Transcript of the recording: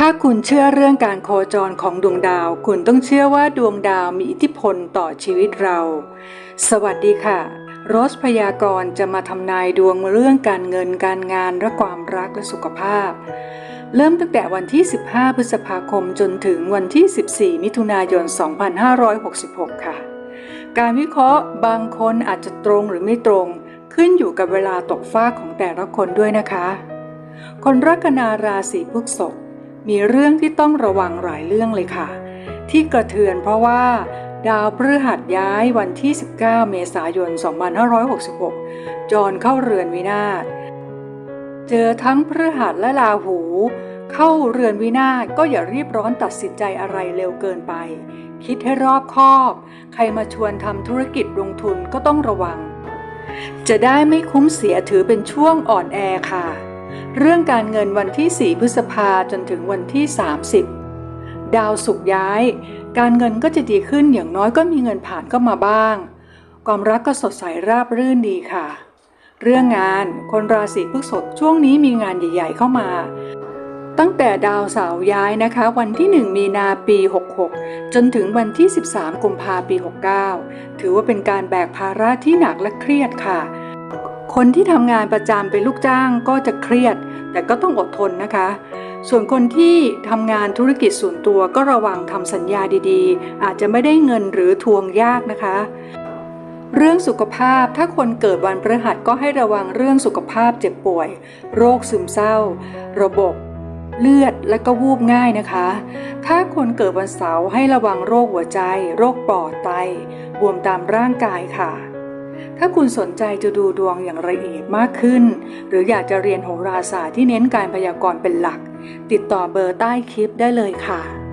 ถ้าคุณเชื่อเรื่องการโคจรของดวงดาว คุณต้องเชื่อว่าดวงดาวมีอิทธิพลต่อชีวิตเรา สวัสดีค่ะโรสพยากรณ์จะมาทำนายดวงเรื่องการเงินการงานและความรักและสุขภาพ เริ่มตั้งแต่วันที่ 15 พฤษภาคมจนถึงวันที่ 14 มิถุนายน 2566 ค่ะ การวิเคราะห์บางคนอาจจะตรงหรือไม่ตรง ขึ้นอยู่กับเวลาตกฟ้าของแต่ละคนด้วยนะคะ คนลัคนาราศีพฤษภ มีเรื่องที่ต้องระวังหลายเรื่องเลยค่ะ ที่กระเทือนเพราะว่า ดาวพฤหัสย้ายวันที่ 19 เมษายน 2566 จรเข้าเรือนวินาศ เจอทั้งพฤหัสและราหู เข้าเรือนวินาศก็อย่ารีบร้อนตัดสินใจอะไรเร็วเกินไป คิดให้รอบคอบ ใครมาชวนทำธุรกิจลงทุนก็ต้องระวัง จะได้ไม่คุ้มเสียถือเป็นช่วงอ่อนแอค่ะ เรื่องการเงินวันที่ 4 พฤษภาจนถึงวันที่ 30 ดาวสุกย้าย การเงินก็จะดีขึ้นอย่างน้อยก็มีเงินผ่านเข้ามาบ้าง ความรักก็สดใสราบรื่นดีค่ะ เรื่องงานคนราศีพฤษภช่วงนี้มีงานใหญ่ ๆ เข้ามา ตั้งแต่ดาวเสาร์ย้ายนะคะ วันที่ 1 มีนาปี 66 จนถึงวันที่ 13 กุมภาปี 69 ถือว่าเป็นการแบกภาระที่หนักและเครียดค่ะ คนที่ทำงานประจำเป็นลูกจ้างก็จะเครียด แต่ก็ต้องอดทนนะคะ ส่วนคนที่ทำงานธุรกิจส่วนตัวก็ระวังทำสัญญาดีๆ อาจจะไม่ได้เงินหรือทวงยากนะคะ เรื่องสุขภาพถ้าคนเกิดวันพฤหัสก็ให้ระวังเรื่องสุขภาพเจ็บป่วย โรคซึมเศร้า ระบบเลือดและก็วูบง่ายนะคะ ถ้าคนเกิดวันเสาร์ให้ระวังโรคหัวใจ โรคปอดไต บวมตามร่างกายค่ะ ถ้าคุณสนใจจะดูดวงอย่างละเอียดมากขึ้น หรืออยากจะเรียนโหราศาสตร์ที่เน้นการพยากรณ์เป็นหลัก ติดต่อเบอร์ใต้คลิปได้เลยค่ะ